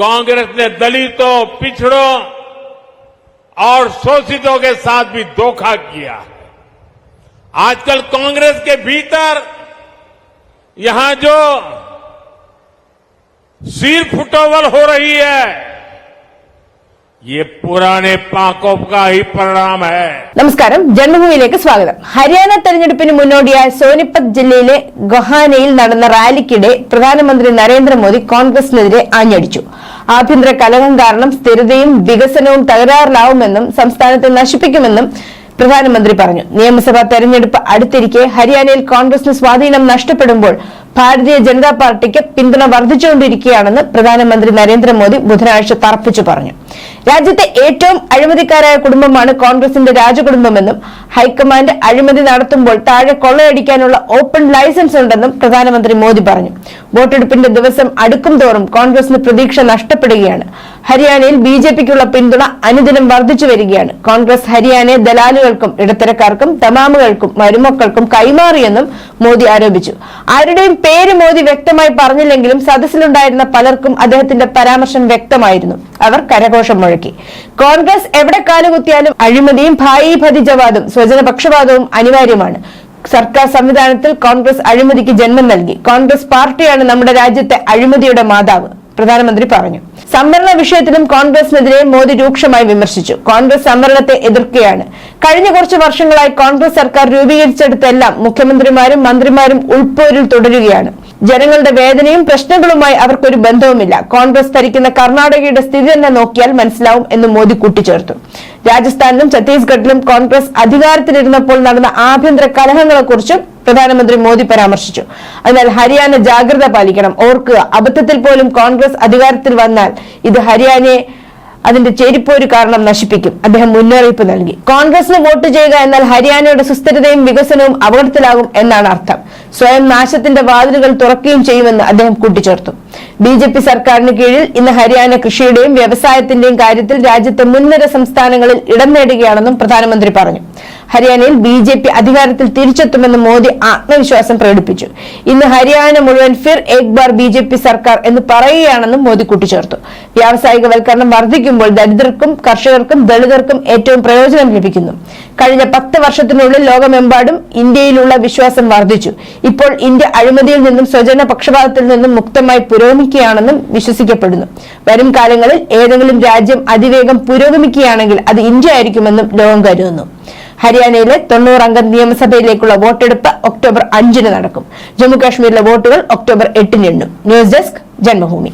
कांग्रेस ने दलितों, पिछड़ों और शोषितों के साथ भी धोखा किया है। आजकल कांग्रेस के भीतर यहाँ जो सिर फुटोवल हो रही है നമസ്കാരം ജന്മഭൂമിയിലേക്ക് സ്വാഗതം. ഹരിയാന തെരഞ്ഞെടുപ്പിന് മുന്നോടിയായി സോനിപത് ജില്ലയിലെ ഗൊഹാനയിൽ നടന്ന റാലിക്കിടെ പ്രധാനമന്ത്രി നരേന്ദ്രമോദി കോൺഗ്രസിനെതിരെ ആഞ്ഞടിച്ചു. ആഭ്യന്തര കലഹം കാരണം സ്ഥിരതയും വികസനവും തകരാറിലാവുമെന്നും സംസ്ഥാനത്തെ നശിപ്പിക്കുമെന്നും പ്രധാനമന്ത്രി പറഞ്ഞു. നിയമസഭാ തെരഞ്ഞെടുപ്പ് അടുത്തിരിക്കെ ഹരിയാനയിൽ കോൺഗ്രസിന് സ്വാധീനം നഷ്ടപ്പെടുമ്പോൾ ഭാരതീയ ജനതാ പാർട്ടിക്ക് പിന്തുണ വർദ്ധിച്ചുകൊണ്ടിരിക്കുകയാണെന്ന് പ്രധാനമന്ത്രി നരേന്ദ്രമോദി ബുധനാഴ്ച തറപ്പിച്ചു പറഞ്ഞു. രാജ്യത്തെ ഏറ്റവും അഴിമതിക്കാരായ കുടുംബമാണ് കോൺഗ്രസിന്റെ രാജകുടുംബമെന്നും ഹൈക്കമാൻഡ് അഴിമതി നടത്തുമ്പോൾ താഴെ കൊള്ളയടിക്കാനുള്ള ഓപ്പൺ ലൈസൻസ് ഉണ്ടെന്നും പ്രധാനമന്ത്രി മോദി പറഞ്ഞു. വോട്ടെടുപ്പിന്റെ ദിവസം അടുക്കും തോറും കോൺഗ്രസിന് പ്രതീക്ഷ നഷ്ടപ്പെടുകയാണ്. ഹരിയാനയിൽ ബി ജെ പിക്കുള്ള പിന്തുണ അനുദിനം വർദ്ധിച്ചു വരികയാണ്. കോൺഗ്രസ് ഹരിയാനയെ ദലാലുകൾക്കും ഇടത്തരക്കാർക്കും തമാമുകൾക്കും മരുമക്കൾക്കും കൈമാറിയെന്നും മോദി ആരോപിച്ചു. ആരുടെയും പേര് മോദി വ്യക്തമായി പറഞ്ഞില്ലെങ്കിലും സദസ്സിലുണ്ടായിരുന്ന പലർക്കും അദ്ദേഹത്തിന്റെ പരാമർശം വ്യക്തമായിരുന്നു. അവർ കരഘോഷം മുഴക്കി. കോൺഗ്രസ് എവിടെ കാലുകുത്തിയാലും അഴിമതിയും ഭായി ഭതിജവാദും സ്വജനപക്ഷപാതവും അനിവാര്യമാണ്. സർക്കാർ സംവിധാനത്തിൽ കോൺഗ്രസ് അഴിമതിക്ക് ജന്മം നൽകി. കോൺഗ്രസ് പാർട്ടിയാണ് നമ്മുടെ രാജ്യത്തെ അഴിമതിയുടെ മാതാവ്. പ്രധാനമന്ത്രി പറഞ്ഞു. സംവരണ വിഷയത്തിലും കോൺഗ്രസിനെതിരെ മോദി രൂക്ഷമായി വിമർശിച്ചു. കോൺഗ്രസ് സംവരണത്തെ എതിർക്കുകയാണ്. കഴിഞ്ഞ കുറച്ച് വർഷങ്ങളായി കോൺഗ്രസ് സർക്കാർ രൂപീകരിച്ചെടുത്തെല്ലാം മുഖ്യമന്ത്രിമാരും മന്ത്രിമാരും ഉൾപ്പോരിൽ തുടരുകയാണ്. ജനങ്ങളുടെ വേദനയും പ്രശ്നങ്ങളുമായി അവർക്കൊരു ബന്ധവുമില്ല. കോൺഗ്രസ് ഭരിക്കുന്ന കർണാടകയുടെ സ്ഥിതി തന്നെ നോക്കിയാൽ മനസ്സിലാവും എന്ന് മോദി കൂട്ടിച്ചേർത്തു. രാജസ്ഥാനിലും ഛത്തീസ്ഗഡിലും കോൺഗ്രസ് അധികാരത്തിലിരുന്നപ്പോൾ നടന്ന ആഭ്യന്തര കലഹങ്ങളെക്കുറിച്ചും പ്രധാനമന്ത്രി മോദി പരാമർശിച്ചു. അതിനാൽ ഹരിയാന ജാഗ്രത പാലിക്കണം. ഓർക്കുക അബദ്ധത്തിൽ പോലും കോൺഗ്രസ് അധികാരത്തിൽ വന്നാൽ ഇത് ഹരിയാനയെ അതിന്റെ ചേരിപ്പോര് കാരണം നശിപ്പിക്കും. അദ്ദേഹം മുന്നറിയിപ്പ് നൽകി. കോൺഗ്രസിന് വോട്ട് ചെയ്യുക എന്നാൽ ഹരിയാനയുടെ സുസ്ഥിരതയും വികസനവും അപകടത്തിലാകും എന്നാണ് അർത്ഥം. സ്വയം നാശത്തിന്റെ വാതിലുകൾ തുറക്കുകയും ചെയ്യുമെന്ന് അദ്ദേഹം കൂട്ടിച്ചേർത്തു. ബി ജെ പി സർക്കാരിന് കീഴിൽ ഇന്ന് ഹരിയാന കൃഷിയുടെയും വ്യവസായത്തിന്റെയും കാര്യത്തിൽ രാജ്യത്തെ മുൻനിര സംസ്ഥാനങ്ങളിൽ ഇടം നേടുകയാണെന്നും പ്രധാനമന്ത്രി പറഞ്ഞു. ഹരിയാനയിൽ ബി ജെ പി അധികാരത്തിൽ തിരിച്ചെത്തുമെന്ന് മോദി ആത്മവിശ്വാസം പ്രകടിപ്പിച്ചു. ഇന്ന് ഹരിയാന മുഴുവൻ ഫിർ ഏക് ബാർ ബി ജെ പി സർക്കാർ എന്ന് പറയുകയാണെന്നും മോദി കൂട്ടിച്ചേർത്തു. വ്യാവസായിക വ്യാവസായികവൽക്കരണം വർദ്ധിക്കുമ്പോൾ ദരിദ്രർക്കും കർഷകർക്കും ദളിതർക്കും ഏറ്റവും പ്രയോജനം ലഭിക്കുന്നു. കഴിഞ്ഞ പത്ത് വർഷത്തിനുള്ളിൽ ലോകമെമ്പാടും ഇന്ത്യയിലുള്ള വിശ്വാസം വർദ്ധിച്ചു. ഇപ്പോൾ ഇന്ത്യ അഴിമതിയിൽ നിന്നും സ്വജന പക്ഷപാതത്തിൽ നിന്നും മുക്തമായി പുരോഗമിക്കുകയാണെന്നും വിശ്വസിക്കപ്പെടുന്നു. വരും കാലങ്ങളിൽ ഏതെങ്കിലും രാജ്യം അതിവേഗം പുരോഗമിക്കുകയാണെങ്കിൽ അത് ഇന്ത്യ ആയിരിക്കുമെന്നും ലോകം കരുതുന്നു. ഹരിയാനയിലെ തൊണ്ണൂറംഗ നിയമസഭയിലേക്കുള്ള വോട്ടെടുപ്പ് ഒക്ടോബർ അഞ്ചിന് നടക്കും. ജമ്മു കാശ്മീരിലെ വോട്ടുകൾ ഒക്ടോബർ എട്ടിന് എണ്ണും. News desk Janmabhumi.